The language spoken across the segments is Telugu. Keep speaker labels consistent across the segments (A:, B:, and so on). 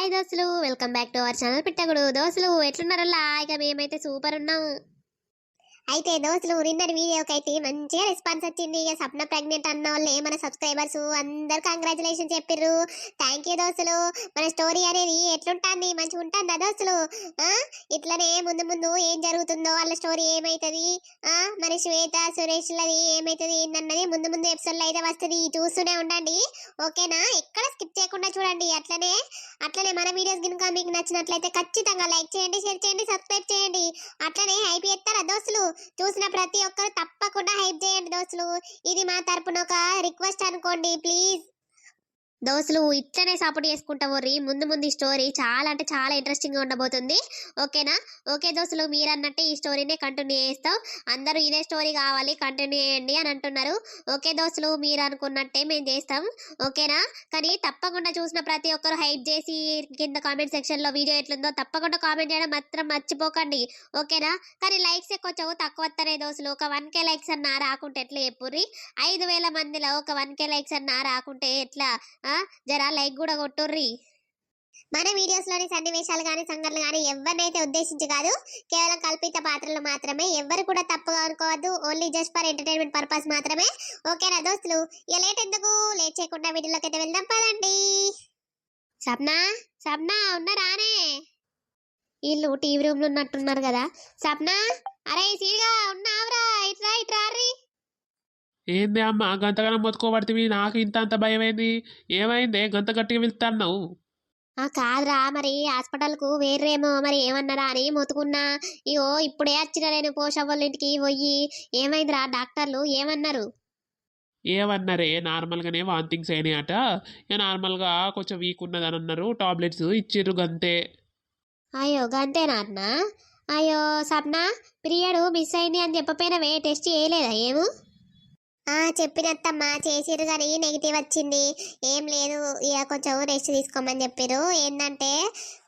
A: హాయ్ దోస్తులు welcome back to our channel పిట్టగుడు. దోస్తులు ఎట్లున్నారల్లా? ఇక మేమైతే సూపర్ ఉన్నాం. అయితే దోస్తులు నిన్నటి వీడియోకి అయితే మంచిగా రెస్పాన్స్ వచ్చింది. ఇక సప్న ప్రెగ్నెంట్ అన్న వాళ్ళే మన సబ్స్క్రైబర్స్ అందరు కంగ్రాచులేషన్ చెప్పిర్రు. థ్యాంక్ యూ దోస్తులు. మన స్టోరీ అనేది ఎట్లుంటుంది? మంచిగా ఉంటుందా దోస్తులు? ఇట్లనే ముందు ముందు ఏం జరుగుతుందో వాళ్ళ స్టోరీ ఏమైతుంది? మన మరి శ్వేత సురేష్లది ఏమైతుంది? ఏందన్నది ముందు ముందు ఎపిసోడ్లో అయితే వస్తుంది. చూస్తూనే ఉండండి. ఓకేనా ఎక్కడ స్కిప్ చేయకుండా చూడండి. అట్లనే అట్లనే మన వీడియోస్ కనుక మీకు నచ్చినట్లయితే ఖచ్చితంగా లైక్ చేయండి షేర్ చేయండి సబ్స్క్రైబ్ చేయండి. అట్లనే హైప్ దోస్తులు? చూసిన ప్రతి ఒక్కరు తప్పకుండా హెల్ప్ చేయండి దోస్తులు. ఇది మా తరపున ఒక రిక్వెస్ట్ అనుకోండి ప్లీజ్. దోస్తులు ఇట్లనే సపోర్ట్ చేసుకుంటామోర్రి ముందు ముందు ఈ స్టోరీ చాలా అంటే చాలా ఇంట్రెస్టింగ్గా ఉండబోతుంది. ఓకేనా ఓకే దోస్తులు మీరు అన్నట్టే ఈ స్టోరీనే కంటిన్యూ చేస్తాం. అందరూ ఇదే స్టోరీ కావాలి కంటిన్యూ చేయండి అని అంటున్నారు. ఓకే దోస్తులు మీరు అనుకున్నట్టే మేము చేస్తాం. ఓకేనా కానీ తప్పకుండా చూసిన ప్రతి ఒక్కరు హైప్ చేసి కింద కామెంట్ సెక్షన్లో వీడియో ఎట్లుందో తప్పకుండా కామెంట్ చేయడం మాత్రం మర్చిపోకండి. ఓకేనా కానీ లైక్స్ కొంచెం తక్కువ వస్తారే దోస్తులు ఒక వన్ కే లైక్స్ అన్నా రాకుంటే ఎట్లా చెప్పుర్రి ఐదు వేల మందిలో ఒక వన్ కే లైక్స్ అన్నా రాకుంటే ఎట్లా? జరా లైక్ కూడా కొట్టుర్రి. మన వీడియోస్లోని సన్నివేశాలు కానీ సంఘటనలు కానీ ఎవరినైతే ఉద్దేశించి కాదు కేవలం కల్పిత పాత్రలు మాత్రమే ఎవరు కూడా తప్పుగా అనుకోవద్దు. Only just for entertainment purpose మాత్రమే. ఓకేనా దోస్తులు? ఇక లేట్ ఎందుకు? లేట్ చేయకుండా వీడియోలోకి అయితే వెళ్దాం పదండి. సప్నా? సప్నా ఉన్నారానే వీళ్ళు టీవీ రూమ్లో ఉన్నట్టున్నారు కదా. సప్నా? అరే సీగా ఉన్నావురా. ఇట్రా ఇట్రా రీ
B: ఏంది అమ్మ? గంతగానం మొత్తుకోబడితే నాకు ఇంత అంత భయమైంది? ఏమైంది? గంత గట్టిగా
A: ఆ కాదురా మరి హాస్పిటల్కు వేరేమో మరి ఏమన్నారా అని మొత్తుకున్నా. ఇగో ఇప్పుడే వచ్చిన నేను పోషవ్వల ఇంటికి పోయి ఏమైందిరా? డాక్టర్లు ఏమన్నారు?
B: ఏమన్నారే? నార్మల్గానే వాంతింగ్స్ అయినాయట. ఇక నార్మల్గా కొంచెం వీక్ ఉన్నదని అన్నారు. టాబ్లెట్స్ ఇచ్చిర్రు గంతే.
A: అయ్యో గంతేనా అన్న అయ్యో సప్నా పీరియడ్ మిస్ అయింది అని చెప్పపోయినవే టెస్ట్ చేయలేదా ఏము? చెప్పినత్తమ్మా చేసిరు కానీ నెగిటివ్ వచ్చింది. ఏం లేదు ఇక కొంచెం రెస్ట్ తీసుకోమని చెప్పారు ఏంటంటే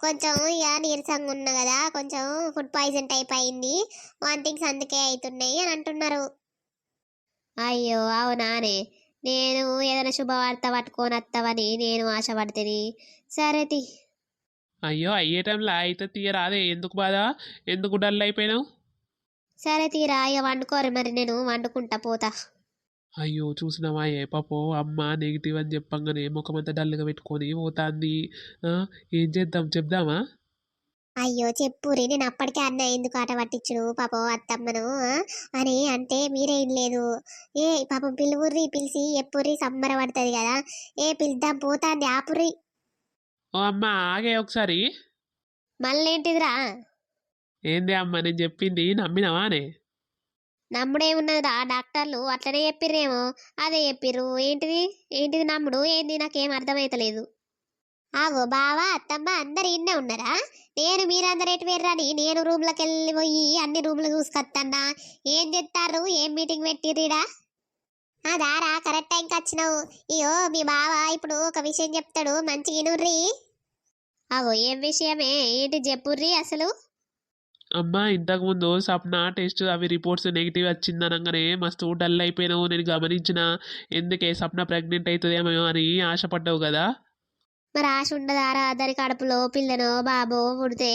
A: కొంచెం ఇక నీరసంగా ఉన్నా కదా కొంచెం ఫుడ్ పాయిజన్ టైప్ అయింది. వాంతింగ్స్ అందుకే అవుతున్నాయి అని అంటున్నారు. అయ్యో అవునానే నేను ఏదైనా శుభవార్త పట్టుకొని వస్తావని నేను ఆశపడుతుంది సరే తి.
B: అయ్యో అయ్యే టైంలో అయితే తీయరాదే. ఎందుకు బాధ? ఎందుకు డల్ అయిపోయినావు?
A: సరే తీరా ఇక వండుకోరు మరి నేను వండుకుంటా పోతా.
B: అయ్యో చూసినావా ఏ పాపో అమ్మ నెగిటివ్ అని చెప్పంగానే ముఖమంతా డల్గా పెట్టుకొని పోతాంది. ఏం చేద్దాం చెప్దామా?
A: అయ్యో చెప్పురి నేను అప్పటికే అన్న ఎందుకు ఆట పట్టించును పాపం అత్తమ్మను? అని అంటే మీరేం లేదు. ఏ పాపం పిలువుర్రి పిలిచి ఎప్పుర్రి సంబరపడుతుంది కదా. ఏ పిలుద్దాం పోతాంది ఆపుర్రి.
B: ఓ అమ్మ ఆగే ఒకసారి.
A: మళ్ళేంటిదిరా
B: ఏంది అమ్మ నేను చెప్పింది నమ్మినవానే?
A: నమ్ముడేమున్నదిరా డాక్టర్లు. అట్లనే చెప్పిర్రేమో. అదే చెప్పిర్రు. ఏంటిది? ఏంటిది నమ్ముడు? ఏంది? నాకేం అర్థమైతలేదు. ఆగో బావా అత్తమ్మ అందరు ఇన్నే ఉన్నారా? నేను మీరందరు ఎటు వేర్రని? నేను రూమ్లోకి వెళ్ళి పోయి అన్ని రూమ్లు చూసుకొత్తన్నా. ఏం చెప్తారు ఏం మీటింగ్ పెట్టిర్రీడా దారా కరెక్ట్ టైంకి వచ్చినావు. ఇయో మీ బావ ఇప్పుడు ఒక విషయం చెప్తాడు. మంచిగా ఇనుర్రి. అవో ఏం విషయమే? ఏంటి చెప్పుర్రి అసలు?
B: అమ్మ ఇంతకుముందు సప్న టెస్ట్ అవి రిపోర్ట్స్ నెగిటివ్ వచ్చింది అనగానే మస్తు డల్ అయిపోయినావు నేను గమనించిన. ఎందుకే సప్న ప్రెగ్నెంట్ అవుతుందేమో అని ఆశపడ్డావు కదా?
A: మరి ఆశ ఉండదారా దాని కడుపులో పిల్లనో బాబో పుడితే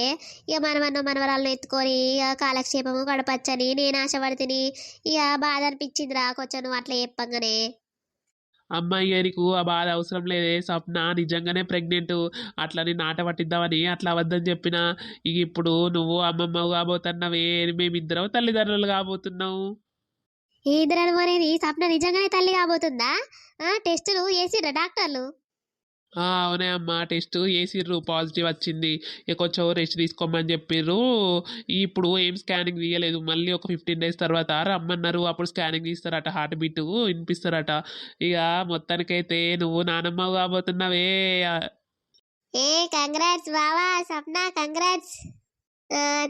A: ఇక మనమన్నో మనవరాలను ఎత్తుకొని ఇక కాలక్షేపము గడపచ్చని నేను ఆశపడితిని. ఇక బాధ అనిపించిందిరా కొంచెం నువ్వు అట్లా చెప్పంగానే.
B: అమ్మాయి గారికి ఆ బాధ అవసరం లేదే స్వప్న నిజంగానే ప్రెగ్నెంట్ అట్లని నాట పట్టిద్దామని అట్లా అవద్దని చెప్పిన. ఇక ఇప్పుడు నువ్వు అమ్మమ్మ కాబోతున్నావే మేమిద్దరం తల్లిదండ్రులు కాబోతున్నావు.
A: ఈదరను అనేది స్వప్న నిజంగానే తల్లి కాబోతుందా? టెస్టులు చేసిర్రా డాక్టర్లు?
B: అవునే అమ్మ టెస్ట్ వేసిర్రు పాజిటివ్ వచ్చింది. ఇక కొంచెం రెస్ట్ తీసుకోమని చెప్పిర్రు. ఇప్పుడు ఏం స్కానింగ్ తీయలేదు. మళ్ళీ ఒక ఫిఫ్టీన్ డేస్ తర్వాత రమ్మన్నారు. అప్పుడు స్కానింగ్ తీస్తారట హార్ట్ బీట్ వినిపిస్తారట. ఇక మొత్తానికైతే నువ్వు నానమ్మ కాబోతున్నావే.
A: ఏ కంగ్రాట్స్ బావా సప్నా కంగ్రాట్స్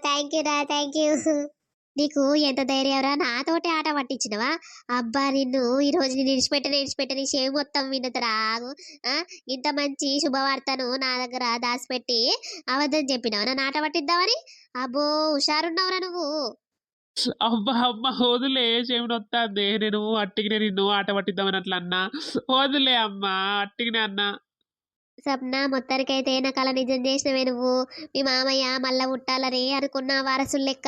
A: థ్యాంక్ యూ రా థ్యాంక్ యూ నీకు ఎంత ధైర్యం రా? నాతోటి ఆట పట్టించినవా? అబ్బా నిన్ను ఈ రోజు నేను ఇడిచిపెట్టని ఇడిచిపెట్టని షేవ్ మొత్తం విన్నతరా ఆ, ఇంత మంచి శుభవార్తను నా దగ్గర దాచిపెట్టి అబద్ధం చెప్పినావు. నన్ను ఆట పట్టిద్దామని అబ్బో హుషారున్నావురా నువ్వు.
B: అబ్బా అమ్మ వదిలే చెవిని వస్తుంది నేను అట్టిగినే నిన్ను ఆట పట్టిద్దామని అట్లా అన్నా. వదిలే అమ్మ అట్టిగినే అన్నా.
A: సప్న మొత్తానికైతే నా కళ నిజం చేసినవే నువ్వు. మీ మామయ్య మళ్ళా ఉట్టాలని అనుకున్న వారసులు లెక్క.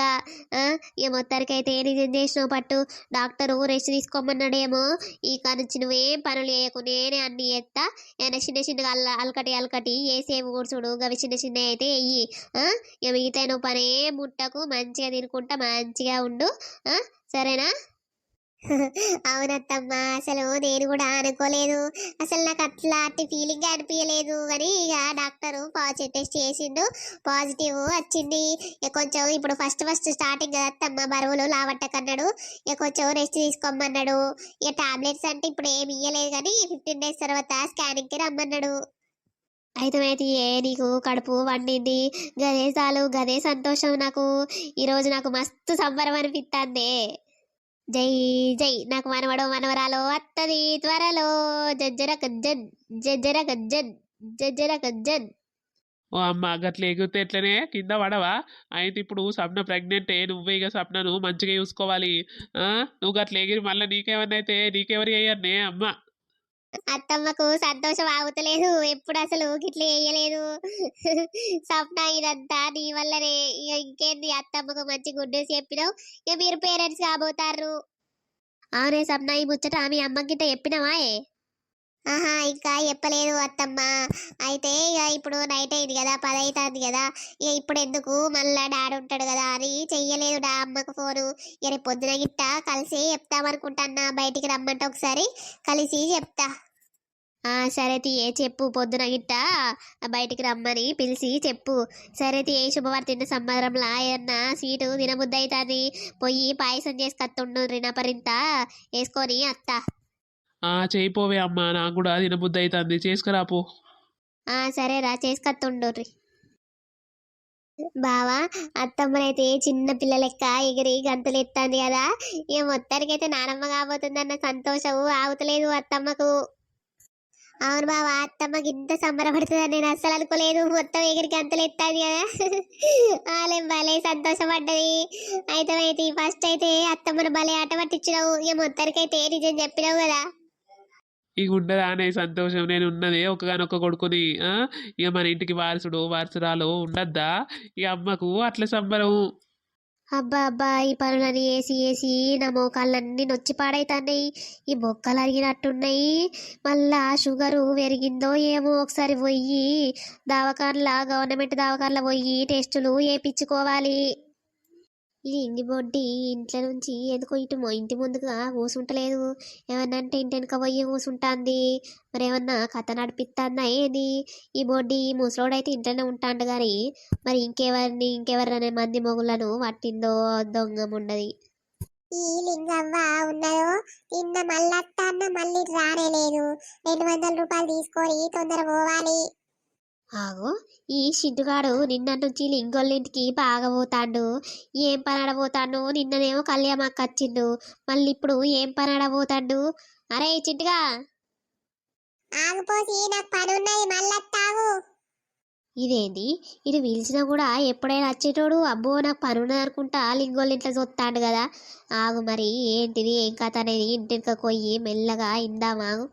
A: ఇక మొత్తానికైతే నిజం చేసినావు పట్టు. డాక్టరు రెస్ట్ తీసుకోమన్నాడేమో. ఈ నుంచి నువ్వేం పనులు చేయకు నేనే అన్ని ఎత్తా ఏమైనా చిన్న చిన్నగా అల్ల అలకటి అలకటి వేసేవి కూర్చుడు గవి చిన్న చిన్న అయితే వెయ్యి ఇక మిగతా నువ్వు పనే ముట్టకు. మంచిగా తినుకుంటా మంచిగా ఉండు. సరేనా? అవునత్తమ్మ అసలు నేను కూడా అనుకోలేదు. అసలు నాకు అట్లాంటి ఫీలింగ్ అనిపించలేదు అని ఇక డాక్టర్ పాజిటివ్ టెస్ట్ చేసిండు. పాజిటివ్ వచ్చింది. కొంచెం ఇప్పుడు ఫస్ట్ ఫస్ట్ స్టార్టింగ్ కదమ్మా అత్తమ్మ బరువులు లావట్టకన్నాడు. ఇక కొంచెం రెస్ట్ తీసుకోమన్నాడు. ఇక టాబ్లెట్స్ అంటే ఇప్పుడు ఏమి ఇయ్యలేదు కానీ ఫిఫ్టీన్ డేస్ తర్వాత స్కానింగ్కి రమ్మన్నాడు. అయితే ఏ నీకు కడుపు వండింది? గదే చాలు గదే సంతోషం నాకు. ఈరోజు నాకు మస్తు సంబరం అనిపిస్తుంది జై జై. నాకు మనవడు మనవరాలు అత్తది త్వరలో. జజ్జర కజ్జన్ జజ్జర కజ్జన్ జజ్జర కజ్జన్.
B: ఓ అమ్మ గట్ల ఎగిరితే ఎట్లనే? కింద పడవా? అయితే ఇప్పుడు సప్న ప్రెగ్నెంటే నువ్వే ఇక సప్నను మంచిగా చూసుకోవాలి. నువ్వు గట్ల ఎగిరి మళ్ళీ నీకేమన్నా అయితే నీకెవరి అయ్యారనే అమ్మ.
A: అత్తమ్మకు సంతోషం ఆగుతలేదు. ఎప్పుడు అసలు గిట్ల వేయలేదు సప్న ఇదంతా నీ వల్లనే. ఇంకేంది? అత్తమ్మకు మంచి గుడ్ న్యూస్ చెప్పినావు. ఇక మీరు పేరెంట్స్ కాబోతారు అవునే సప్న ఈ ముచ్చట మీ అమ్మకి చెప్పినావా ఆహా ఇంకా చెప్పలేదు అత్తమ్మ. అయితే ఇక ఇప్పుడు నైట్ అయింది కదా పది అవుతుంది కదా. ఇక ఇప్పుడు ఎందుకు మళ్ళా డాడీ ఉంటాడు కదా అని చెయ్యలేదు నా అమ్మకు ఫోను ఇక రేపు పొద్దున గిట్ట కలిసి చెప్తామనుకుంటాన్నా బయటికి రమ్మంటే ఒకసారి కలిసి చెప్తా. ఆ సరే తీయే చెప్పు. పొద్దున గిట్ట బయటికి రమ్మని పిలిచి చెప్పు. సరే తీయే శుభవార్త సంబరంలా ఏమన్నా సీటు తినబుద్ధి అవుతుంది పొయ్యి పాయసం చేసుకొత్తుండు రినపరింత వేసుకొని అత్త.
B: ఆ చేయిపోవే అమ్మా నాకు కూడా తినబుద్ధి అవుతుంది చేసుకురాపో
A: ఆ సరేరా చేసుకొత్తుండ్రి బావా అత్తమ్మనైతే చిన్న పిల్ల లెక్క ఎగిరి గంతులు ఎత్తాంది కదా. ఇక మొత్తానికైతే నానమ్మ కాబోతుందన్న సంతోషం ఆగుతలేదు అత్తమ్మకు. అవును బావా అత్తమ్మకి ఇంత సంబరపడుతుందని నేను అస్సలు అనుకోలేదు. మొత్తం ఎగిరి గంతులు ఎత్తాది కదా. వాళ్ళేం భలే సంతోషపడ్డది. అయితే అయితే ఫస్ట్ అయితే అత్తమ్మను భలే ఆట పట్టించినావు. ఇక మొత్తానికైతే నిజం చెప్పినావు కదా.
B: ఇక ఉండదా అనే సంతోషం నేను ఉన్నదే ఒకగానొక్క కొడుకుని ఇక మన ఇంటికి వారసుడు వారసురాలు ఉండద్దా? ఇక అమ్మకు అట్లా సంబరం.
A: అబ్బా అబ్బా ఈ పనులని వేసి వేసి నా మోకాళ్ళన్నీ నొచ్చి పాడైతున్నాయి. ఈ బొక్కలు అరిగినట్టున్నాయి. మళ్ళా షుగరు పెరిగిందో ఏమో ఒకసారి పోయి దవాఖానలా గవర్నమెంట్ దవాఖానలో పోయి టెస్టులు వేయించుకోవాలి ఇది బొడ్డి ఇంట్లో నుంచి ఎందుకో ఇటు ఇంటి ముందుగా కూసుంటలేదు ఏమన్నా అంటే ఇంటి వెనక పోయి కూసుంటాంది మరి ఏమన్నా కథ నడిపిస్తుందా ఏంది? ఈ బొడ్డి ముసలోడైతే ఇంట్లోనే ఉంటాడు కానీ మరి ఇంకెవరిని ఇంకెవరనే మంది మొగులను పట్టిందో దొంగం ఉండదు
C: ఈ లింగవ్వ ఉన్నదో నిన్న మళ్ళీ అన్న మళ్ళీ రానేలేదు. రెండు వందల రూపాయలు తీసుకొని తొందర పోవాలి.
A: ఆగో. ఈ షిడ్డుగాడు నిన్న నుంచి లింగోళ్ళింటికి బాగా పోతాండు ఏం పని ఆడబోతాడు నిన్ననేమో కళ్యాణక్క వచ్చిండు మళ్ళీ ఇప్పుడు ఏం పని ఆడబోతాడు అరే చిట్టుగా!
C: ఆగిపోసి నాకు పని ఉన్నది మళ్ళత్తాగు.
A: ఇదేంది? ఇది పిలిచినా కూడా ఎప్పుడైనా వచ్చేటోడు అబ్బో నాకు పని ఉన్నది అనుకుంటా లింగోళ్ళ ఇంట్లో చూస్తాడు కదా. ఆగు మరి ఏంటిది ఏం కథ అనేది? ఇంటికి పోయి మెల్లగా ఇందామాగు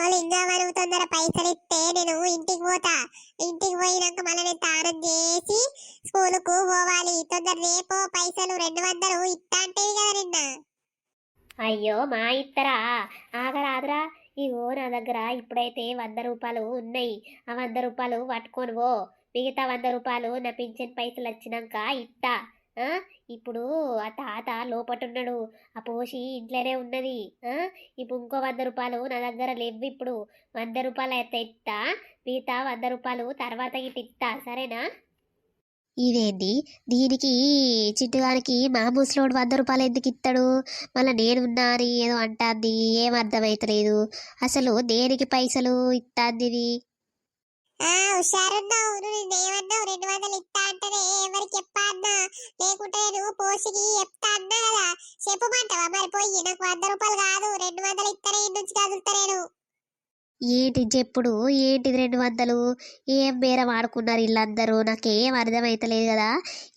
C: మళ్ళీ ఇంకా మనం తొందర పైసలు ఇస్తే నేను ఇంటికి పోతా. ఇంటికి పోయినాక మళ్ళీ నేను తానం చేసి స్కూలుకు పోవాలి. తొందర రేపు పైసలు రెండు వందలు ఇస్తా అంటే కదా నిన్న.
A: అయ్యో మా ఇత్తరా. ఆగరాదురా. ఇగో నా దగ్గర ఇప్పుడైతే వంద రూపాయలు ఉన్నాయి. ఆ వంద రూపాయలు పట్టుకొని పో. మిగతా వంద రూపాయలు నా పింఛన్ పైసలు వచ్చినాక ఇత్తా ఇప్పుడు ఆ తాత లోపటున్నాడు. ఆ పోషి ఇంట్లోనే ఉన్నది. ఇప్పుడు ఇంకో వంద రూపాయలు నా దగ్గర లేవు ఇప్పుడు. వంద రూపాయలు అయితే ఇస్తా మిగతా వంద రూపాయలు తర్వాత ఇటు ఇస్తా సరేనా? ఇదేంటి దీనికి చిట్టుగానికి మా ముసలోడు వంద రూపాయలు ఎందుకు ఇస్తాడు మళ్ళీ నేనున్నా అని ఏదో అంటాంది. ఏం అర్థమైతలేదు. అసలు దేనికి పైసలు ఇస్తాంది
C: హుషారున్నావు. నువ్వు నిన్నేమన్నావు రెండు వందలు ఇస్తా అంటేనే ఎవరికి చెప్పా అన్నా లేకుంటే నువ్వు పోసికి చెప్తా అన్నా కదా. చెప్పమంటావా మరి పోయి? నాకు వంద రూపాయలు కాదు. రెండు వందలు ఇస్తానే నుంచి కదులుతా నేను.
A: ఏంటి చెప్పుడు ఏంటిది రెండు వందలు? ఏం బేరం ఆడుకున్నారు వీళ్ళందరూ? నాకేం అర్థమైతలేదు కదా.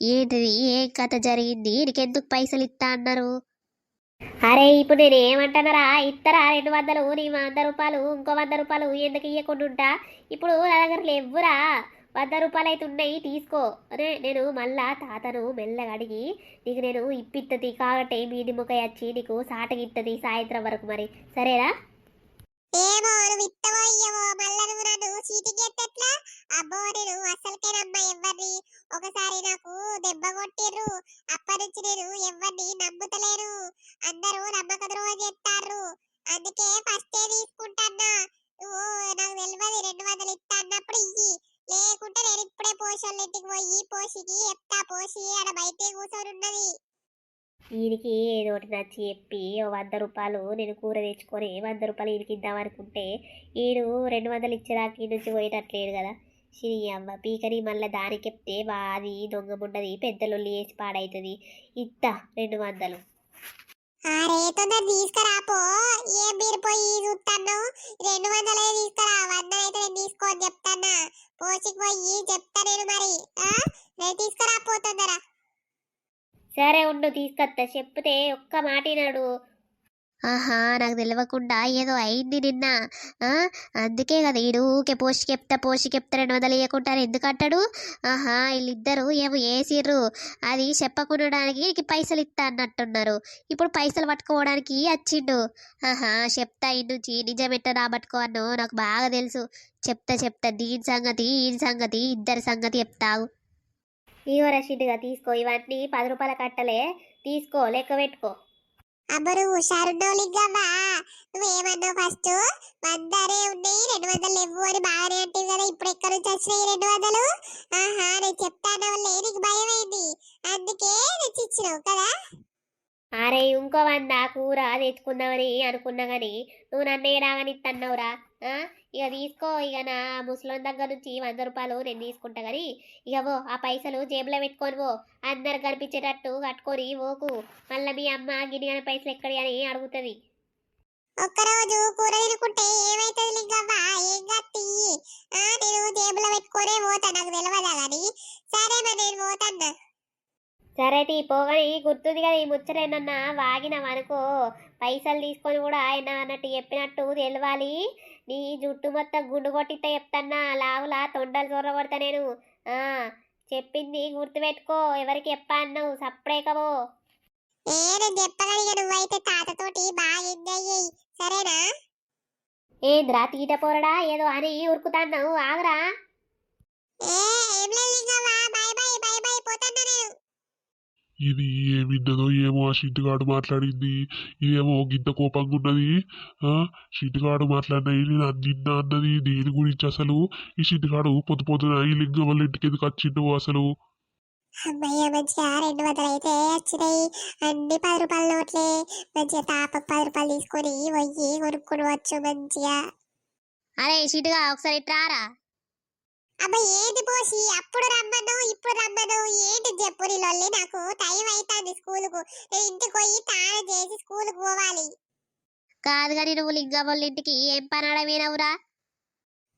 A: ఏంటిది? ఏం కథ జరిగింది? నీకెందుకు పైసలు ఇస్తా అన్నారు? అరే ఇప్పుడు నేను ఏమంటానరా? ఇత్తరా రెండు వందలు నీ వంద రూపాయలు ఇంకో వంద రూపాయలు ఎందుకు ఇవ్వకుండా ఇప్పుడు నా దగ్గర లేవురా వంద రూపాయలు అయితే ఉన్నాయి తీసుకో. అరే నేను మళ్ళా తాతను మెల్లగా అడిగి నీకు నేను ఇప్పిత్తది కాబట్టి మీది ముఖ వచ్చి నీకు సాటగిత్తది సాయంత్రం వరకు మరి. సరేనా?
C: ఏమో నువ్వు ఇత్తవో ఇయ్యవో మళ్ళా నువ్వు నన్ను చీటింగ్ ఎత్తట్లా అబ్బో నేను అసలుకే నమ్మ ఎవరిని ఒకసారి నాకు దెబ్బ కొట్టిర్రు. అప్పటి నుంచి నేను ఎవరిని నమ్ముతలేను. అందరూ నమ్మక ద్రోహ చేస్తారు అందుకే ఫస్ట్ ఏ తీసుకుంటానా నువ్వు నాకు తెలియదు రెండు వందలు ఇస్తా అన్నప్పుడు ఇయ్యి. లేకుంటే నేను ఇప్పుడే పోషోళ్ళ ఇంటికి పోయి పోషికి ఎత్తా పోసి ఆడ బయటే కూర్చొని ఉన్నది
A: వీడికి ఏదో ఒకటి నచ్చి చెప్పి ఓ వంద రూపాయలు నేను కూర తెచ్చుకొని వంద రూపాయలు వీడికి ఇద్దాం అనుకుంటే వీడు రెండు వందలు ఇచ్చేదాకా ఈ నుంచి పోయేటట్లేడు కదా. శ్రీ అమ్మ పీకని మళ్ళీ దానికి చెప్తే వాది దొంగముండది ఉండదు పెద్దలొల్లి వేసి పాడవుతుంది ఇత్తా రెండు వందలు.
C: ఆ రేతొందర తీసుకురాపో ఏం మీరు పోయి చూస్తాను రెండు వందలే తీసుకురా. వందలైతే నేను తీసుకోని చెప్తానా పోసికి పోయి చెప్తా నేను మరి. ఆ? నేను తీసుకురాపో తొందర.
A: సరే ఉండు తీసుకొస్తా. చెప్తే ఒక్క మాటినాడు ఆహా నాకు తెలియకుండా ఏదో అయింది నిన్న. అందుకే కదా ఈడు ఊకే పోషి చెప్తా పోషి చెప్తా రెండు వందలు ఇవ్వకుంటారు. ఎందుకు అంటాడు? ఆహా వీళ్ళిద్దరు ఏమో వేసిర్రు అది చెప్పకుండడానికి నీకు పైసలు ఇస్తా అన్నట్టున్నారు. ఇప్పుడు పైసలు పట్టుకోవడానికి వచ్చిండు. ఆహా చెప్తా ఈ నుంచి నిజమెట్ట నా పట్టుకోను నాకు బాగా తెలుసు. చెప్తా చెప్తా దీని సంగతి ఈ సంగతి ఇద్దరి సంగతి చెప్తావు. ఇగో రషీద్గా తీసుకో ఇవన్నీ పది రూపాయల కట్టలే. తీసుకో లెక్క పెట్టుకో.
C: అబ్బరు హుషారున్నావు లింగమ్మా నువ్వేమన్నావు ఫస్ట్? వందరే ఉన్నాయి రెండు వందలు లేవు అని బాగానే అంటే కదా ఇప్పుడు ఎక్కడి నుంచి వచ్చినాయి రెండు వందలు? ఆహా నేను చెప్తాను వల్లే నీకు భయం అయింది అందుకే తెచ్చిచ్చినావు కదా.
A: అరే ఇంకో వంద కూర తెచ్చుకుందామని అనుకున్నా కానీ నువ్వు నన్నే ఏడాగని ఆ? ఇక తీసుకో ఇక నా ముసలోని దగ్గర నుంచి వంద రూపాయలు నేను తీసుకుంటా కానీ ఇక ఓ ఆ పైసలు జేబులో పెట్టుకొని పో. అందరు కనిపించేటట్టు కట్టుకొని ఓకు మళ్ళీ మీ అమ్మ గిన్నె పైసలు ఎక్కడి అని అడుగుతుంది.
C: ఒక్కరోజు కూర తినుకుంటే ఏమైతుంది లింగమ్మ ఏం కత్తి నేను జేబులో పెట్టుకునే పోతా నాకు తెలియదా కానీ సరే మరి నేను పోతాన్నా.
A: సరే తీ పోగని గుర్తుంది కదా ఈ ముచ్చటేనన్నా వాగినాం అనుకో. పైసలు తీసుకొని కూడా ఆయన అన్నట్టు చెప్పినట్టు తెలవాలి. నీ జుట్టు మొత్తం గుండు కొట్టితే చెప్తాన్నా. లావులా తొండలు చొర్ర కొడతా నేను. ఆ, చెప్పింది గుర్తుపెట్టుకో. ఎవరికి చెప్పా అన్నావు? సప్పుడేకవో
C: ఏ నేను చెప్పగలిగా నువ్వైతే తాతతోటి బాగా ఎంజాయ్ చేయి. సరేనా?
A: ఏంద్రా తీట పోరడా? ఏదో అని ఉరుకుతాన్నావు. ఆగరా.
C: ఏ ఏం లేదు Lingamma bye bye bye bye పోతాన్నా నేను.
D: ఇది ఏమిన్నదో ఏమో ఆ షిట్టుగాడు మాట్లాడింది. ఇదేమో గింత కోపంగా ఉన్నది. ఆ? షిట్టుగాడు మాట్లాడినాయి నేను నిన్న అన్నది దేని గురించి అసలు? ఈ షిట్టుగాడు పొద్దు పొద్దున ఈ లింగం వాళ్ళ ఇంటికి ఎందుకు వచ్చిండు అసలు?
C: అమ్మయ్య మంచిగా రెండు వందలు అయితే వచ్చినాయి. అన్ని పది రూపాయల నోట్లే. మంచిగా తాపకు పది రూపాయలు తీసుకొని పోయి కొనుక్కోవచ్చు మంచిగా.
A: అరే షిటుగా ఒకసారి ఇట్రారా
C: అబ్బా ఏంటి పోసి? అప్పుడు రమ్మను ఇప్పుడు రమ్మను. ఏంటి చెప్పు లొల్లి? నాకు టైం అవుతుంది స్కూల్కు. నేను ఇంటికి పోయి తాళం చేసి స్కూల్కి పోవాలి.
A: కాదు కానీ నువ్వు లింగం వాళ్ళ ఇంటికి ఏం పనాడమేనవురా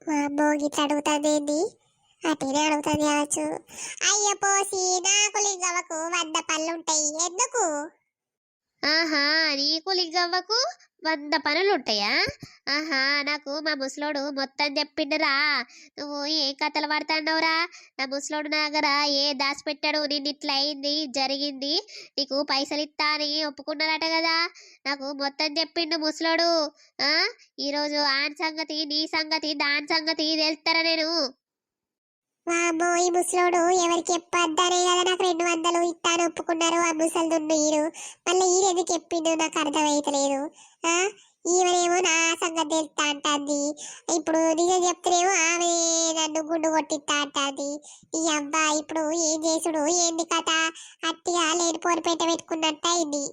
C: మా అమ్మ గిట్ల అడుగుతుంది ఏంది? అటునే అడుగుతుంది కావచ్చు. అయ్యో పోసి నాకు లింగమ్మకు వంద పళ్ళు ఉంటాయి. ఎందుకు?
A: ఆహా నీకు లింగవ్వకు వంద పనులు ఉంటాయా ఆహా నాకు మా ముసలోడు మొత్తం చెప్పిండురా నువ్వు ఏ కథలు పడుతున్నావురా నా ముసలోడు నా దగ్గర ఏ దాచిపెట్టాడు నేను ఇట్లా అయింది జరిగింది నీకు పైసలు ఇస్తా అని ఒప్పుకున్నారట కదా. నాకు మొత్తం చెప్పిండు ముసలోడు. ఈరోజు ఆన్ సంగతి నీ సంగతి దాని సంగతి తెలుస్తారా నేను?
C: మా ఈ ముసలోడు ఎవరికి చెప్పొద్దనే కదా నాకు రెండు వందలు ఇస్తాను ఒప్పుకున్నారు. ఆ ముసలి దున్ను ఈరు మళ్ళీ ఈడు ఎందుకు చెప్పిండు? నాకు అర్థమైతలేదు. ఆ? ఈమెనేమో నా సంగతి తెలుస్తా అంటుంది. ఇప్పుడు నిజం చెప్తేనేమో ఆమె నన్ను గుండు కొట్టిస్తా అంటుంది. ఈ అబ్బా ఇప్పుడు ఏం చేసుడు? ఏంది కథ? అట్టిగా లేనిపోని పెట్ట పెట్టుకున్నట్టు అయింది.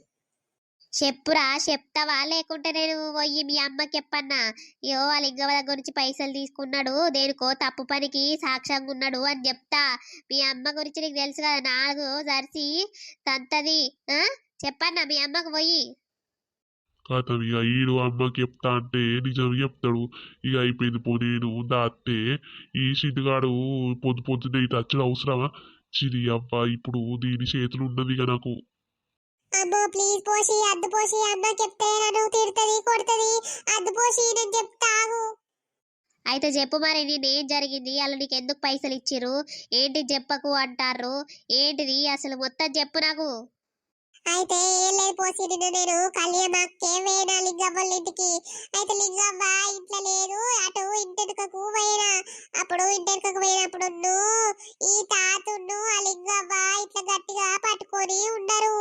A: చెప్పురా చెప్తావా? లేకుంటే నేను పోయి మీ అమ్మకి చెప్పన్నా. యో వాళ్ళ ఇంగవ వాళ్ళ గురించి పైసలు తీసుకున్నాడు. దేనికో తప్పు పనికి సాక్ష్యంగా ఉన్నాడు అని చెప్తా. మీ అమ్మ గురించి నీకు తెలుసు కదా నాలుగు జర్సి తంతది. చెప్పన్నా మీ అమ్మకు పోయి.
D: కథం ఇక ఈడు అమ్మకి చెప్తా అంటే నిజం చెప్తాడు. ఇక అయిపోయింది పో నేను దాస్తే ఈ షిట్టుగాడు పొద్దు పొద్దున్న ఇటు వచ్చడం అవసరమా? చిరి అబ్బా ఇప్పుడు దీని చేతులు ఉన్నది ఇక నాకు.
C: అబ్బో ప్లీజ్ పోసి అద్దు పోసి అన్న చెప్తే నన్ను తిడుతుంది కొడుతుంది. అద్దు పోసి నేను చెప్తావు.
A: అయితే చెప్పు మరి నేనేం జరిగింది? అలా నీకు ఎందుకు పైసలు ఇచ్చిర్రు? ఏంటి చెప్పకు అంటారు ఏంటిది? అసలు మొత్తం చెప్పు నాకు.
C: అయితే ఏం లేదు పోసి నేను. కళ్యాణకే వేనా లింగవ్వ ఇంటికి. అయితే లింగవ్వ ఇంట్లో లేదు. అటు ఇంటెనకకు పోయినా. అప్పుడు ఇంటెనకకు పోయినప్పుడు ఈ తాతును ఆ లింగవ్వ ఇట్లా గట్టిగా పట్టుకొని ఉన్నారు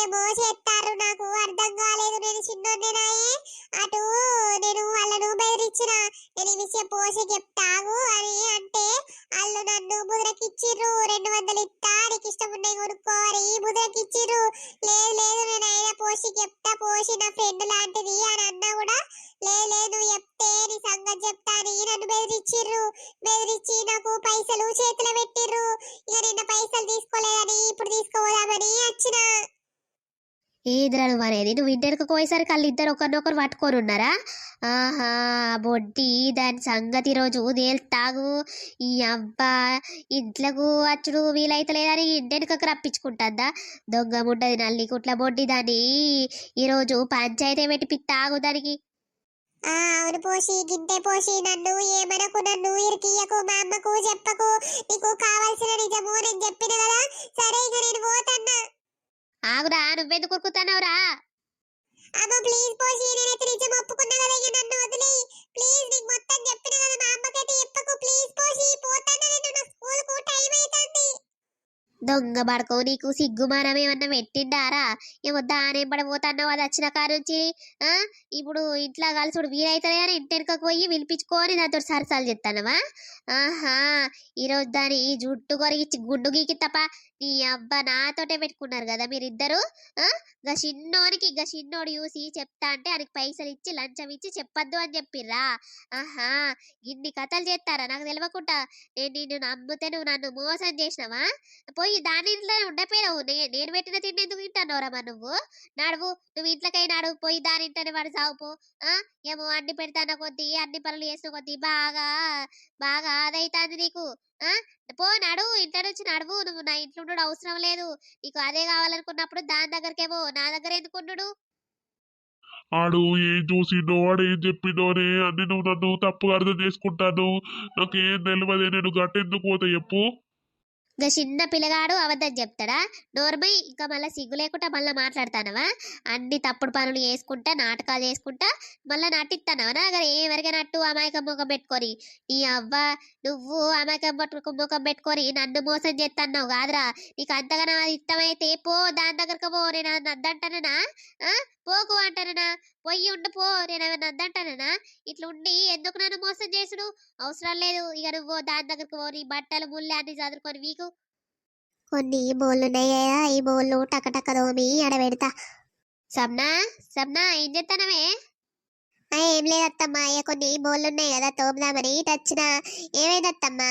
C: ఏమో చేస్తారు నాకు అర్థం కాలేదు. నేను చిన్నోన్నేనాయే అటు నేను వాళ్ళను బెదిరించిన. నేను ఈ విషయం పోసి చెప్తాను అని అంటే వాళ్ళు నన్ను ముద్రకిచ్చిర్రు. రెండు వందలు ఇస్తా. నీకు ఇష్టం ఉన్నాయి కొనుక్కో ముద్రకిచ్చిర్రు. చెప్తా నా ఫ్రెండ్ లాంటిది అని అన్నా కూడా లేదు నువ్వు చెప్తే నీ సంగతి చెప్తాను. నన్ను బెదిరించిర్రు బెదిరించి నాకు పైసలు చేతిలో పెట్టిర్రు. ఇక నిన్న పైసలు తీసుకోలేదని ఇప్పుడు తీసుకోదామని వచ్చిన.
A: ఏదిరా నువ్వు అనేది నువ్వు ఇంటర్కి పోయేసరికి వాళ్ళు ఇద్దరు ఒకరినొకరు పట్టుకొని ఉన్నారా? ఆహా బొడ్డి దాని సంగతి రోజు తేల్తాగు ఈ అబ్బా ఇంట్లోకు వచ్చుడు వీలైతలేదని ఇంటెనకకు రప్పించుకుంటుందా? దొంగ ముడ్డది నల్లి కుట్ల బొడ్డి దాన్ని ఈరోజు పంచాయతీ పెట్టి పిత్తాగు దానికి
C: అవును పోసి గింతే పోసి నన్ను ఏమనకు నన్ను ఇరికియకు మా అమ్మకు చెప్పకు. నీకు కావాల్సిన నిజము నేను చెప్పిన కదా? సరే ఇక నేను పోతన్నా.
A: ఆగురా నువ్వెందుకు ఉరుకుతున్నావురా
C: అమ్మ ప్లీజ్ పోసి నేనైతే నిజం ఒప్పుకున్నా కదా ఇక నన్ను వదిలి ప్లీజ్ నీకు మొత్తం చెప్పిన కదా మా అమ్మకైతే చెప్పకు ప్లీజ్ పోసి పోతాను. నేను నా స్కూల్
A: దొంగ పడకో నీకు సిగ్గుమానం ఏమన్నా పెట్టిండారా? ఏమో దానేం పడబోతున్నావు అది వచ్చిన కాడ నుంచి? ఇప్పుడు ఇంట్లో కలిసి వీలైతుంది అని ఇంటెనకకు పోయి పిలిపించుకొని దాంతో సరసాలు చెప్తానవా? ఆహా ఈరోజు దాని జుట్టు కొరిగిచ్చి గుండు గీకి తప్ప నీ అబ్బ నాతోటే పెట్టుకున్నారు కదా మీరిద్దరు? ఆ? గా చిన్నోనికి గా చిన్నోడు చూసి చెప్తా అంటే ఆయనకి పైసలు ఇచ్చి లంచం ఇచ్చి చెప్పొద్దు అని చెప్పిర్రా. ఆహా ఇన్ని కథలు చేస్తారా నాకు తెలియకుండా నేను నిన్ను నమ్మితే నువ్వు నన్ను మోసం చేసినావా? పోయి దాని ఇంట్లోనే ఉండపోయినావు. నే- నేను పెట్టిన తిండి ఎందుకు తింటానోరా నువ్వు? నడువు నువ్వు ఇంట్లోకై నడువు పోయి దాని ఇంటనే వాడు సావుపో ఏమో అన్ని పెడతాన కొద్దీ అన్ని పనులు చేసిన కొద్దీ బాగా బాగా అదైతుంది నీకు ఆ? పో నడువు ఇంట్లో నుంచి నడువు నువ్వు నా ఇంట్లో ఉండడు అవసరం లేదు. నీకు అదే కావాలనుకున్నప్పుడు దాని దగ్గరకేమో నా దగ్గర ఎందుకు ఉండు
D: ఆడు ఏం చూసిండో వాడు ఏం చెప్పిండోనే అన్ని నువ్వు నన్ను తప్పుగా అర్థం చేసుకుంటాను. నాకేం తెలియదే నేను గట్టెందుకు పోతే చెప్పు.
A: ఇంకా చిన్న పిల్లగాడు అబద్ధం చెప్తాడా? నోర్మై ఇంకా మళ్ళీ సిగ్గు లేకుండా మళ్ళీ మాట్లాడతానవా? అన్ని తప్పుడు పనులు చేసుకుంటా నాటకాలు చేసుకుంటా మళ్ళీ నటిస్తానవా అక్కడ ఏ నట్టు అమాయకం ముఖం పెట్టుకొని. నీ అవ్వ నువ్వు అమాయక ముఖం పెట్టుకొని నన్ను మోసం చేస్తున్నావు కాదురా. నీకు అంతగానో అది ఇష్టమైతే పో దాని దగ్గరకు పో నేను అది పోకు అంటానా పొయ్యి ఉండు పో. నేను ఏమైనా వద్దంటానా ఇట్లా ఉండి ఎందుకు నన్ను మోసం చేసుడు అవసరం లేదు. ఇక నువ్వు దాని దగ్గరకు పో. బట్టలు ముళ్ళు అన్ని చదువుకొని వీకు.
C: కొన్ని బోళ్ళు ఉన్నాయా కదా ఈ బోళ్ళు టకటక దోమి అడబెడతా
A: సబ్నా సబ్నా ఏం చేస్తానవే
C: ఏం లేదత్తమ్మా. కొన్ని బోళ్ళు ఉన్నాయి కదా తోముదామని ఇటు వచ్చిన ఏమైందత్తమ్మా?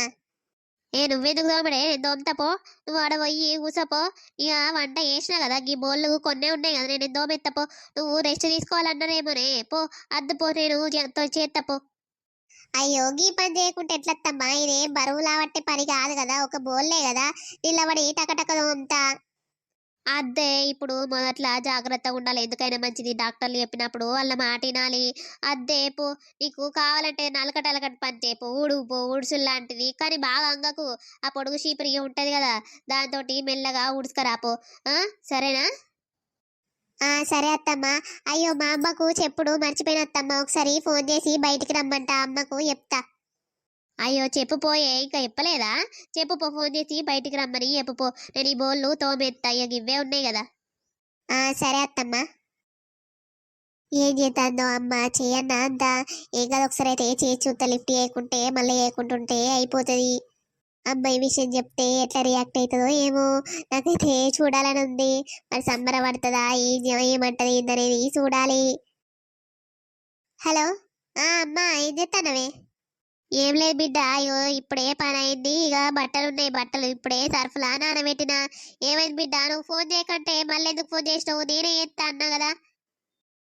A: ఏ నువ్వెందుకు దోమడే నేను నువ్వు ఆడ పోయి కూసపో ఇక వంట చేసినా కదా ఈ బోళ్ళు కొన్నే ఉన్నాయి కదా నేను దోమెత్తపో నువ్వు రెస్ట్ తీసుకోవాలన్నారేమోనే పో. అద్దుపో నేను చేత్తపో
C: అయ్యో గీ పని చేయకుంటే ఎట్లత్తమ్మా? ఇదేం బరువు లావట్టే పని కాదు కదా ఒక బోల్లే కదా. నిలబడి టకటక అంతా
A: అదే ఇప్పుడు మొదట్లో జాగ్రత్తగా ఉండాలి. ఎందుకైనా మంచిది. డాక్టర్లు చెప్పినప్పుడు వాళ్ళ మాట వినాలి. అద్దే పో నీకు కావాలంటే నలకట అలకట పని చేపు ఉడుపు ఉడుసులు లాంటిది కానీ బాగా అంగకు ఆ పొడుగు షీపరిగి ఉంటుంది కదా. దాంతో మెల్లగా ఉడుసుకరాపో సరేనా?
C: ఆ సరే అత్తమ్మా. అయ్యో మా అమ్మకు చెప్పుడు మర్చిపోయిన అత్తమ్మ. ఒకసారి ఫోన్ చేసి బయటికి రమ్మంట. అమ్మకు చెప్తా.
A: అయ్యో చెప్పుపోయే ఇంకా చెప్పలేదా? చెప్పు పో ఫోన్ చేసి బయటికి రమ్మని చెప్పుపో నేను ఈ బోళ్ళు తోమెత్తా ఇక ఇవే ఉన్నాయి కదా.
C: ఆ సరే అత్తమ్మా. ఏం చేద్దాందో అమ్మ చేయన్నా అంతా. ఏం కాదు ఒకసారి అయితే చేసి చూస్తా లిఫ్ట్ చేయకుంటే మళ్ళీ చేయకుంటుంటే అయిపోతుంది. అమ్మాయి విషయం చెప్తే ఎట్లా రియాక్ట్ అవుతుందో ఏమో. నాకైతే చూడాలని ఉంది. మరి సంబరపడుతుందా ఏం ఏమంటది ఏందనేది చూడాలి. హలో? ఆ అమ్మ ఏం చేస్తానవే
A: ఏం లేదు బిడ్డ అయ్యో ఇప్పుడే పని అయింది ఇక బట్టలు ఉన్నాయి బట్టలు ఇప్పుడే సర్ఫ్లా నానబెట్టిన. ఏమైంది బిడ్డ నువ్వు ఫోన్ చేయకంటే మళ్ళీ ఎందుకు ఫోన్ చేసినావు? నేనే చేస్తా అన్నా కదా.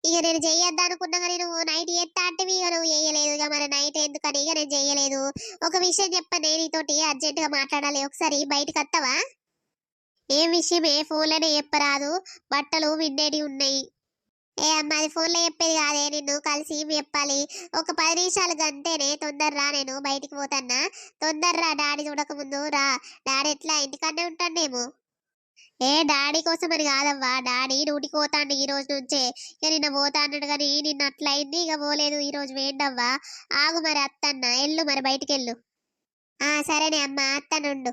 C: ఇక నేను చేయొద్దా అనుకున్నా కానీ నువ్వు నైట్ చేస్తా అంటే ఇక నువ్వు చేయలేదు ఇక మరి నైట్ ఎందుకని? ఇక నేను చేయలేదు ఒక విషయం చెప్పనే నీతోటి అర్జెంట్గా మాట్లాడాలి. ఒకసారి బయటకు వస్తావా
A: ఏం విషయం ఏ ఫోన్లోనే చెప్పరాదు. బట్టలు విండేటి ఉన్నాయి. ఏ అమ్మ అది ఫోన్లో చెప్పేది కాదే నిన్ను కలిసి చెప్పాలి? ఒక పది నిమిషాలు గంటేనే తొందరరా నేను బయటికి పోతాన్నా? తొందరరా డాడీ చూడకముందు రా. డాడీ ఎట్లా ఇంటికన్నే ఉంటానేమో ఏ డాడీ కోసం అని కాదవ్వా డాడీ డ్యూటీకి పోతాండు ఈ రోజు నుంచే. ఇక నిన్న పోతాడు కానీ నిన్న అట్లా అయింది ఇక పోలేదు ఈ రోజు వేండవ్వా ఆగు మరి అత్తన్న ఎల్లు మరి బయటికి వెళ్ళు ఆ సరేనే అమ్మ అత్తనుండు.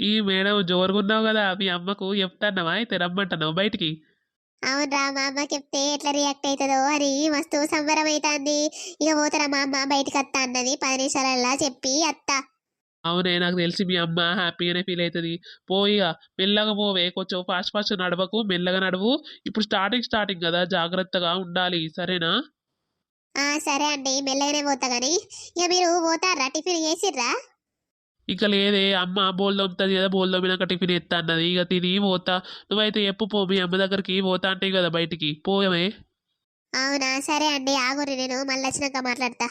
B: ఈ మేడం జోరుగున్నావు కదా మీ అమ్మకు చెప్తాన్నావా? అయితే రమ్మంటున్నావు బయటికి.
A: అవునరా మా అమ్మకి చెప్తే ఎట్లా రియాక్ట్ అవుతుందో అని మస్తు సంబరం అవుతుంది ఇక పోతారా మా అమ్మ బయటికి అత్త అన్నది పది నిమిషాలల్లా చెప్పి అత్త.
B: అవునే నాకు తెలిసి మీ అమ్మ హ్యాపీగానే ఫీల్ అవుతుంది పోయిగా మెల్లగా పోవే కొంచెం ఫాస్ట్ ఫాస్ట్ నడవకు మెల్లగా నడువు. ఇప్పుడు స్టార్టింగ్ స్టార్టింగ్ కదా జాగ్రత్తగా ఉండాలి సరేనా?
A: ఆ సరే అండి మెల్లగానే పోతా గాని. ఇక మీరు పోతారా? టిఫిన్ చేసిర్రా?
B: ఇక లేదే అమ్మ బోల్ దొమ్ముతుంది కదా బోల్ దొమ్మినాక టిఫిన్ ఎత్తా అన్నది. ఇక తిని పోతా. నువ్వైతే ఎప్పు పో మీ అమ్మ దగ్గరికి పోతా అంటే కదా బయటికి. పోయమే
A: అవునా? సరే అండి ఆగురి నేను. మళ్ళీ వచ్చినాక మాట్లాడతా.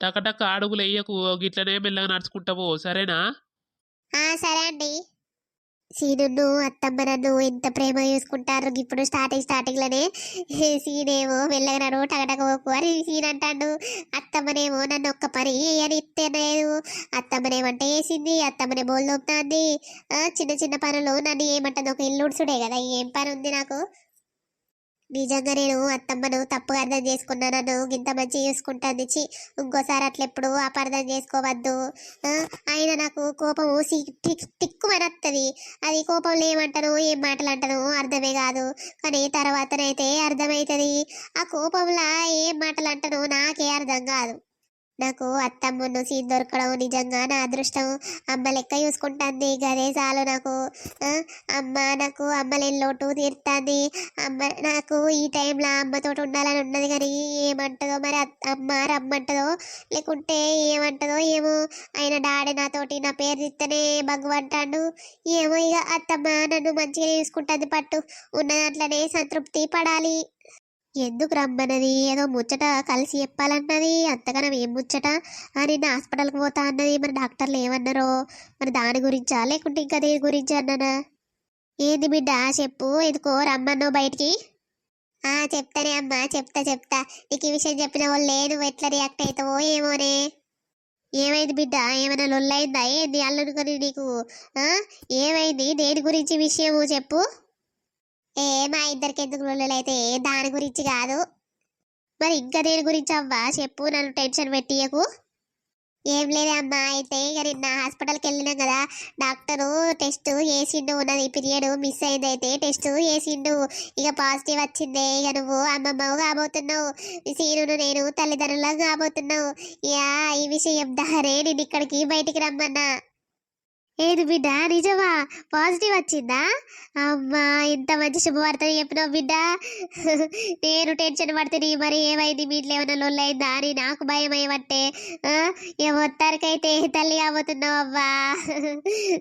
B: టకటక అడుగులు వేయకు. గిట్లనే మెల్లగా నడుచుకుంటావు సరేనా?
A: సరే అండి. సీనును అత్తమ్మ నన్ను ఎంత ప్రేమ చూసుకుంటారు? ఇప్పుడు స్టార్టింగ్ స్టార్టింగ్లోనే సీనేమో మెల్లగా నన్ను అని సీన్ అంటాడు అత్తమ్మనేమో నన్ను ఒక్క పని అని ఇస్తలేదు అత్తమ్మనేమంటే వేసింది అత్తమ్మనే బోల్దొమ్ముతుంది చిన్న చిన్న పనులు నన్ను ఏమంటుంది? ఒక ఇల్లు ఉడుచుడే కదా ఏం పని ఉంది నాకు? నిజంగా నేను అత్తమ్మను తప్పుగా అర్థం చేసుకున్నాను నన్ను ఇంత మంచి చూసుకుంటాను చి ఇంకోసారి అట్లా ఎప్పుడు అపార్థం చేసుకోవద్దు. ఆయన నాకు కోపం సి- టిక్ టిక్కుమని అది కోపంలో ఏమంటాను ఏం మాటలు అంటాను అర్థమే కాదు. కానీ తర్వాతనైతే అర్థమవుతుంది ఆ కోపంలో ఏం మాటలు అంటాను నాకే అర్థం కాదు. నాకు అత్తమ్మను సీన్ దొరకడం నిజంగా నా అదృష్టం. అమ్మ లెక్క చూసుకుంటుంది. గదే చాలు నాకు. అమ్మ నాకు అమ్మ లేని లోటు తీరుతుంది. అమ్మ నాకు ఈ టైంలో అమ్మతో ఉండాలని ఉన్నది కానీ ఏమంటుందో మరి అమ్మ రమ్మంటుందో లేకుంటే ఏమంటుందో ఏమో. ఆయన డాడీ నాతోటి నా పేరు తీస్తేనే భగవంటాడు ఏమో ఇక అత్తమ్మ నన్ను మంచిగా చూసుకుంటుంది పట్టు. ఉన్న దాంట్లోనే సంతృప్తి పడాలి. ఎందుకు రమ్మన్నది? ఏదో ముచ్చట కలిసి చెప్పాలన్నది. అంతగానం ఏం ముచ్చట? అని హాస్పిటల్కి పోతా అన్నది. మరి డాక్టర్లు ఏమన్నారో? మరి దాని గురించా? లేకుంటే ఇంకా దేని గురించి అన్నానా? ఏంది బిడ్డ? చెప్పు. ఎందుకో రమ్మన్నావు బయటికి? ఆ చెప్తానే అమ్మా. చెప్తా చెప్తా. నీకు ఈ విషయం చెప్పిన వాళ్ళు లేదు ఎట్లా రియాక్ట్ అవుతావో ఏమోనే. ఏమైంది బిడ్డ? ఏమైనా లొల్లైందా ఏంది అల్లుడుకొని నీకు? ఏమైంది? దేని గురించి విషయము? చెప్పు. ఏ మా ఇద్దరికి ఎందుకు లొల్లలైతే దాని గురించి కాదు. మరి ఇంకా దేని గురించి అవ్వా? చెప్పు నన్ను టెన్షన్ పెట్టియకు. ఏం లేదే అమ్మా అయితే ఇక నిన్న హాస్పిటల్కి వెళ్ళినాం కదా. డాక్టరు టెస్ట్ చేసిండు ఉన్నది పీరియడ్ మిస్ అయింది అయితే టెస్ట్ చేసిండు ఇక పాజిటివ్ వచ్చిందే ఇక నువ్వు అమ్మమ్మవు కాబోతున్నావు. సీనును నేను తల్లిదండ్రులకు కాబోతున్నావు. యా ఈ విషయం దహరే నేను ఇక్కడికి బయటికి రమ్మన్నా. ఏది బిడ్డ? నిజమా? పాజిటివ్ వచ్చిందా? అమ్మా ఇంత మంచి శుభవార్త చెప్పినావు బిడ్డ. నేను టెన్షన్ పడుతుంది మరి ఏమైంది? మీ ఇంట్లో ఏమైనా లొల్లైందా అని నాకు భయం అయ్యబట్టే మొత్తానికైతే తల్లి కాబోతున్నావు అవ్వా?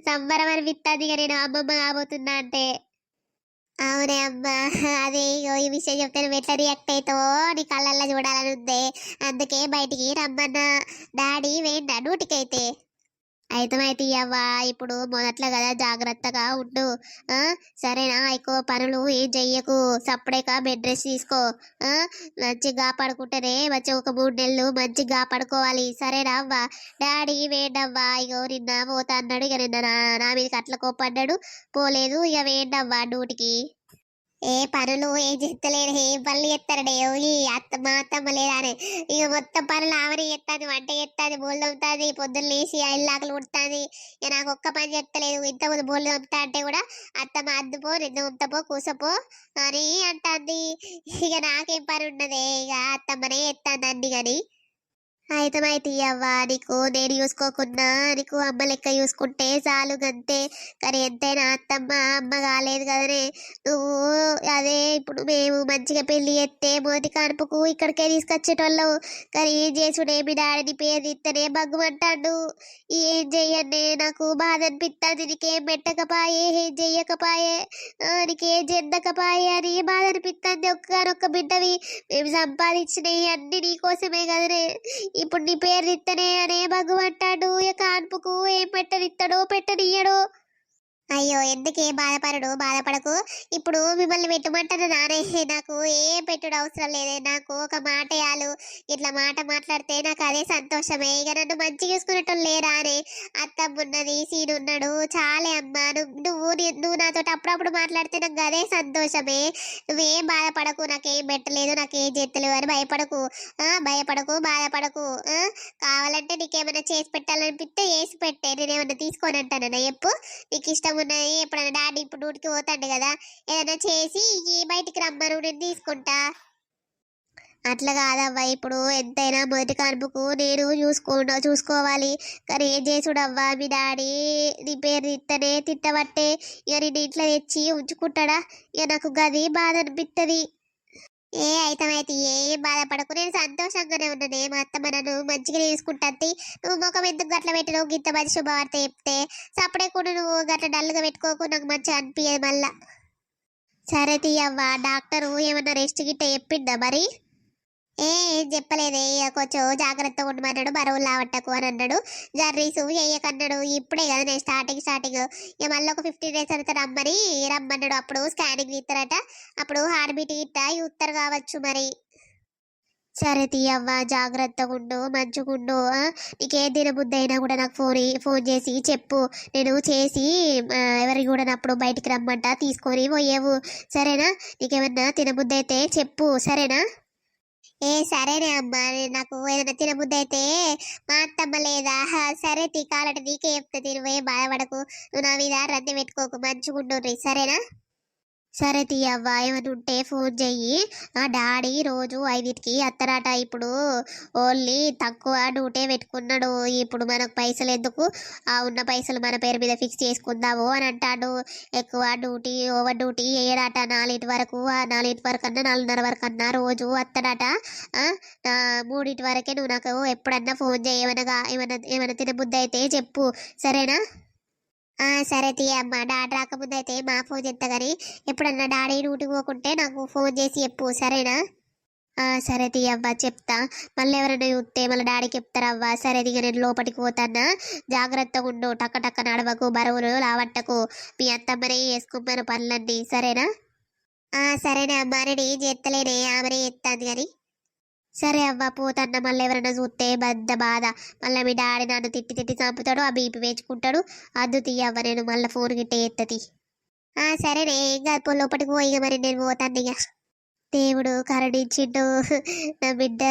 A: సంబరం అనిపిస్తుంది ఇక నేను అమ్మమ్మ కాబోతున్నా అంటే. అవునే అమ్మా అదే ఈ విషయం చెప్తే నువ్వు ఎట్లా రియాక్ట్ అవుతావో నీ కళ్ళల్లో చూడాలని ఉంది. అందుకే బయటికి రమ్మన్నా. డాడీ వేయండి నూటికైతే. అయితే అవ్వా? ఇప్పుడు మొదట్లో కదా జాగ్రత్తగా ఉండు. ఆ? సరేనా? ఎక్కువ పనులు ఏం చెయ్యకు. సప్పుడేక బెడ్ రెస్ట్ తీసుకో. ఆ? మంచిగా పడుకుంటేనే మంచి ఒక మూడు నెలలు మంచిగా పడుకోవాలి. సరేనా అవ్వా? డాడీ వేడవ్వా? ఇగో నిన్న పోతా అన్నాడు. ఇక నిన్న నా నా మీదకి అట్లా కోపడ్డాడు పోలేదు. ఇక వేడవ్వా డ్యూటీకి? ఏ పనులు ఏం చేస్తలేడు ఏం పనులు చేస్తాడు ఈ అత్త మా అత్తమ్మ లేదానే. ఇక మొత్తం పనులు ఆమెనే చేస్తుంది వంట చేస్తుంది బోళ్ళు తోముతుంది పొద్దున్న లేచి ఇల్లాకలు ఉడుతుంది ఇక నాకు ఒక్క పని చెప్తలేదు ఇంతకుముందు బోళ్ళు తోముతా అంటే కూడా అత్తమ్మ అద్దుపో నిన్న ఉంటపో కూసపో అని అంటుంది. ఇక నాకేం పని ఉన్నదే ఇక అత్తమ్మనే ఎత్తాను అన్ని కానీ. అయితే అవ్వ? నీకు నేను చూసుకోకున్నా. నీకు అమ్మ లెక్క చూసుకుంటే చాలు గంతే. కానీ ఎంతైనా అత్తమ్మ అమ్మ కాలేదు కదనే. నువ్వు అదే ఇప్పుడు మేము మంచిగా పెళ్ళి ఎత్తే మోతి కడుపుకు ఇక్కడికే తీసుకొచ్చేటోళ్ళం కానీ ఏం చేసుడే? మీ డాడీని పేరు ఇస్తేనే బగ్గుమంటాడు ఏం చెయ్యనే నాకు బాధ అనిపిస్తుంది నీకేం పెట్టకపాయే? ఏం చెయ్యకపాయే? నీకేం చెందకపాయే అని బాధ అనిపిస్తుంది ఒక్కనొక్క బిడ్డవి. మేము సంపాదించినవి అన్ని నీకోసమే కదనే. ఇప్పుడు నీ పేరు ఇత్తనే అనే భగవంటాడు ఇక కాన్పుకు ఏం పెట్టనిస్తాడో పెట్టనియ్యడో. అయ్యో ఎందుకే బాధపడడు? బాధపడకు. ఇప్పుడు మిమ్మల్ని పెట్టమంటారు నానే. నాకు ఏ పెట్టుడు అవసరం లేదే. నాకు ఒక మాట యాలు. ఇట్లా మాట మాట్లాడితే నాకు అదే సంతోషమే. ఇక నన్ను మంచి చూసుకునేటం లేరా అని అత్తమ్మ ఉన్నది ఉన్నాడు చాలే అమ్మా. నువ్వు నువ్వు నువ్వు నాతో అప్పుడప్పుడు మాట్లాడితే నాకు అదే సంతోషమే. నువ్వేం బాధపడకు. నాకేం పెట్టలేదు. నాకేం చేస్తలేవు అని భయపడకు. ఆ భయపడకు బాధపడకు. కావాలంటే నీకేమైనా చేసి పెట్టాలనిపిస్తే చేసి పెట్టే. నేనేమైనా తీసుకోనంటానన్నా చెప్పు. నీకు ఇష్టం ఉన్నది ఎప్పుడైనా డాడీ ఇప్పుడు డ్యూటీకి పోతాడు కదా ఏదైనా చేసి ఈ బయటికి రమ్మను నేను తీసుకుంటా. అట్లా కాదవ్వా ఇప్పుడు ఎంతైనా మొదటి కనుపుకు నేను చూసుకుంటా చూసుకోవాలి. కానీ ఏం చేసుడవ్వా మీ డాడీ నీ పేరు తిట్టనే తిట్టబట్టే ఇక నేను ఇంట్లో తెచ్చి ఉంచుకుంటాడా? ఇక నాకు గది బాధ అనిపిస్తుంది ఏ అయితమైతే ఏ బాధపడకు. నేను సంతోషంగానే ఉన్నానే మా అత్తమ్మ నన్ను మంచిగా తీసుకుంటుంది నువ్వు ముఖం ఎందుకు గట్ల పెట్టినావు? గింత మంచి శుభవార్త చెప్తే సప్పుడే కూడా నువ్వు గట్ల డల్గా పెట్టుకోకు. నాకు మంచిగా అనిపించదు మళ్ళా. సరే తీయవ్వ డాక్టరు ఏమన్నా రెస్ట్ గిట్ట చెప్పిందా మరి? ఏ ఏం చెప్పలేదే కొంచెం జాగ్రత్తగా ఉండమన్నాడు బరువు లావట్టకు అని అన్నాడు. జర్రీసు వేయకన్నాడు. ఇప్పుడే కదా నేను స్టార్టింగ్ స్టార్టింగ్ ఇక మళ్ళీ ఒక ఫిఫ్టీన్ డేస్ అంతా రమ్మని రమ్మన్నాడు. అప్పుడు స్కానింగ్ ఇస్తారట అప్పుడు హార్ట్ ఇట్టా గిట్ట కావచ్చు మరి. సరే తీయవ్వ జాగ్రత్తగా ఉండు మంచిగుండు ఆ? నీకే దినబుద్ధి అయినా కూడా నాకు ఫోన్ ఫోన్ చేసి చెప్పు. నేను చేసి ఎవరికి కూడా అప్పుడు బయటికి రమ్మంట తీసుకొని పోయేవు. సరేనా? నీకేమన్నా తినబుద్ధి అయితే చెప్పు. సరేనా? ఏ సరేనే అమ్మా నాకు ఏదైనా తినబుద్ధి అయితే మా అత్తమ్మ లేదా? సరే తీ కాలట నీకే చెప్తా తిరువే బాధపడకు. నువ్వు నా మీద రద్దీ పెట్టుకోకు. మంచిగుండు సరేనా? సరే తీయవ్వ ఏమైనా ఉంటే ఫోన్ చెయ్యి. ఆ డాడీ రోజు ఐదింటికి అత్తరాట ఇప్పుడు. ఓన్లీ తక్కువ డూటే పెట్టుకున్నాడు. ఇప్పుడు మనకు పైసలు ఎందుకు? ఆ ఉన్న పైసలు మన పేరు మీద ఫిక్స్ చేసుకుందాము అని అంటాడు. ఎక్కువ డ్యూటీ ఓవర్ డ్యూటీ వేయడాట నాలుగింటి వరకు ఆ నాలుగింటి వరకు అన్నా నాలుగున్నర వరకు అన్నా రోజు అత్తడాట. మూడింటి వరకే నువ్వు నాకు ఎప్పుడన్నా ఫోన్ చేయి ఏమైనా ఏమైనా ఏమైనా తినబుద్ధి అయితే చెప్పు. సరేనా? సరే తీ అమ్మ. డాడీ రాకముందు అయితే మా ఫోన్ చేస్తా కానీ ఎప్పుడన్నా డాడీ డ్యూటీకి పోకుంటే నాకు ఫోన్ చేసి చెప్పు సరేనా? సరే తీ అవ్వ చెప్తా. మళ్ళీ ఎవరైనా చూస్తే మళ్ళీ డాడీకి చెప్తారవ్వ సరే ఇక నేను లోపలికి పోతానా జాగ్రత్తగా ఉండు. టక్క టక్క నడవకు బరువులు లావట్టకు. మీ అత్తమ్మనే వేసుకోమను పనులన్నీ. సరేనా? సరేనా సరేనే అమ్మ. నేను ఏం చేస్తలేనే ఆమెనే చేస్తాను కానీ సరే అవ్వ పోతన్న మళ్ళీ ఎవరైనా చూస్తే పెద్ద బాధ. మళ్ళీ మీ డాడీ నన్ను తిట్టి తిట్టి చంపుతాడు ఆ బీపీ వేసుకుంటాడు అద్దు తీయవ్వ నేను మళ్ళీ ఫోన్ గిట్ట ఎత్తది ఆ సరేనే ఏం కాదు పో లోపలికి పోయి మరి నేను పోతాను ఇక. దేవుడు కరుణించిండు. నా బిడ్డ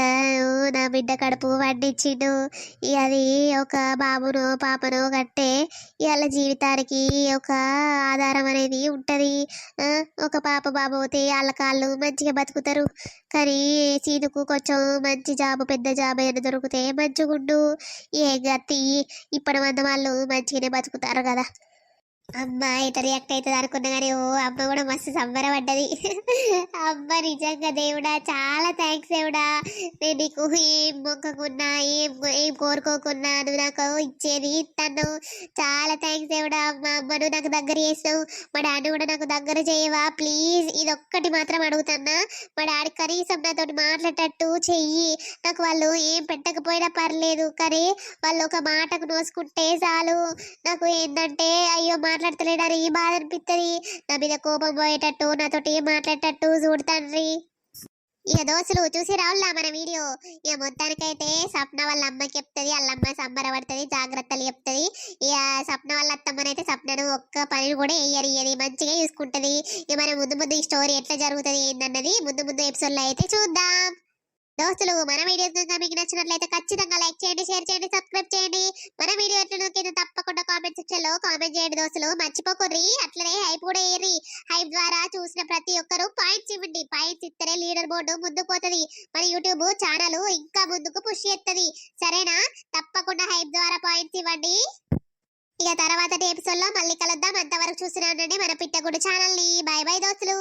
A: నా బిడ్డ కడుపు వండించిండు అది ఒక బాబునో పాపనో కట్టే ఇవాళ జీవితానికి ఒక ఆధారం అనేది ఉంటుంది. ఒక పాప బాబు అయితే వాళ్ళ కాళ్ళు మంచిగా బతుకుతారు. కానీ సీనుకు కొంచెం మంచి జాబ్ పెద్ద జాబ్ ఏదైనా దొరికితే మంచిగుండు. ఏ గతి ఇప్పటి మంది వాళ్ళు మంచిగానే బతుకుతారు కదా. అమ్మ ఇట రియాక్ట్ అవుతుంది అనుకున్నా కానీ ఓ అమ్మ కూడా మస్తు సంబరపడ్డది. అమ్మ నిజంగా దేవుడా చాలా థ్యాంక్స్ దేవుడా. నేను నీకు ఏం మొక్కకున్నా ఏం ఏం కోరుకోకున్నా నువ్వు నాకు ఇచ్చేది తను చాలా థ్యాంక్స్ దేవుడా అమ్మ నువ్వు నాకు దగ్గర చేసావు మా డాడీ కూడా నాకు దగ్గర చేయవా? ప్లీజ్ ఇది ఒక్కటి మాత్రం అడుగుతున్నా. మా డాడీ కనీసం నాతో మాట్లాడేటట్టు చెయ్యి. నాకు వాళ్ళు ఏం పెట్టకపోయినా పర్లేదు కానీ వాళ్ళు ఒక మాటకు నోసుకుంటే చాలు. నాకు ఏంటంటే అయ్యో మాట ఈ బాధ అనిపిస్తుంది నా మీద కోపం పోయేటట్టు నాతోటి మాట్లాడేటట్టు చూడతాండ్రి. ఇక దోస్తులు చూసి రావులా మన వీడియో. ఇక మొత్తానికైతే సప్న వాళ్ళ అమ్మకి చెప్తుంది వాళ్ళ అమ్మ సంబరపడుతుంది జాగ్రత్తలు చెప్తుంది. ఇక సప్న వాళ్ళ అత్తమ్మనైతే సప్నను ఒక్క పని కూడా వేయరు ఇయ్యది మంచిగా చూసుకుంటది. ఇక మన ముందు ముందు ఈ స్టోరీ ఎట్లా జరుగుతుంది ఏందన్నది ముందు ముందు ఎపిసోడ్లో అయితే చూద్దాం. దోస్తులు మన వీడియోస్ కనుక మీకు నచ్చినట్లయితే ఖచ్చితంగా లైక్ చేయండి షేర్ చేయండి సబ్స్క్రైబ్ చేయండి. మన వీడియో ఎట్లా కింద తప్పకుండా కామెంట్ సెక్షన్లో కామెంట్ చేయండి దోస్తులు. మర్చిపోకుర్రి అట్లనే హైప్ కూడా ఏరి హైప్ ద్వారా చూసిన ప్రతి ఒక్కరు పాయింట్స్ ఇవ్వండి. పాయింట్స్ ఇస్తేనే లీడర్ బోర్డు ముందుకు పోతుంది. మన యూట్యూబ్ ఛానల్ ఇంకా ముందుకు పుష్ చేస్తుంది. సరేనా? తప్పకుండా హైప్ ద్వారా పాయింట్స్ ఇవ్వండి. ఇక తర్వాత ఎపిసోడ్లో మళ్ళీ కలుద్దాం. అంతవరకు చూస్తూనే ఉండండి మన పిట్టగుడు ఛానల్ని బై బై దోస్తులు.